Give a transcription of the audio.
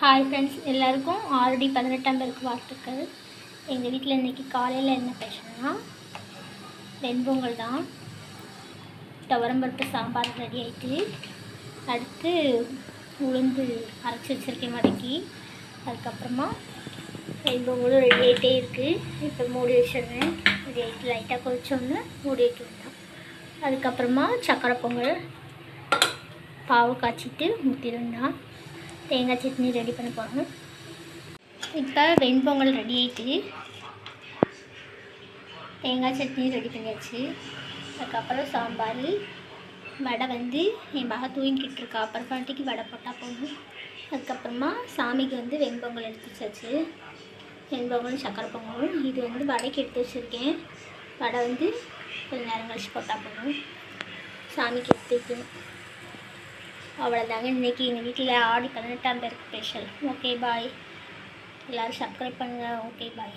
Hi friends எல்லாருக்கும் already பதினெட்டாம் பேருக்கு வாழ்த்துக்கள். எங்கள் வீட்டில் இன்றைக்கி காலையில் என்ன பேசணும்னா வெண்பொங்கல் தான். துவரம்பருப்பு சாம்பார் ரெடி ஆகிட்டு அடுத்து உளுந்து அரைச்சி வச்சுருக்கேன் மடக்கி அதுக்கப்புறமா வெண்பொங்கலும் ரெடி ஆகிட்டே இருக்குது இப்போ மூடி வச்சிடுறேன். ரெடி ஆகிட்டு லைட்டாக கொதிச்சோன்னு மூடி வைக்க வேண்டாம். அதுக்கப்புறமா சக்கரை பொங்கல் பாவு காய்ச்சிட்டு ஊற்றிருந்தான் தேங்காய் சட்னி ரெடி பண்ண போகிறோம் இப்போ வெண்பொங்கல் ரெடி ஆகிட்டு தேங்காய் சட்னி ரெடி பண்ணியாச்சு. அதுக்கப்புறம் சாம்பார் வடை வந்து என் மக தூங்கிக்கிட்டு இருக்கா. அப்புறம் பாட்டிக்கு வடை போட்டால் போதும். அதுக்கப்புறமா சாமிக்கு வந்து வெண்பொங்கல் எடுத்து வச்சாச்சு. வெண்பொங்கலும் சக்கரை பொங்கலும். இது வந்து வடைக்கு எடுத்து வச்சுருக்கேன். வடை வந்து கொஞ்சம் நேரம் கழிச்சு போட்டால் போதும். சாமிக்கு எடுத்து வைக்கணும். அவ்வளோதாங்க இன்றைக்கி எங்கள் வீட்டில் ஆடி பதினெட்டாம் பேருக்கு ஸ்பெஷல் ஓகே பாய் எல்லோரும் சப்ஸ்கிரைப் பண்ணுங்கள் ஓகே பாய்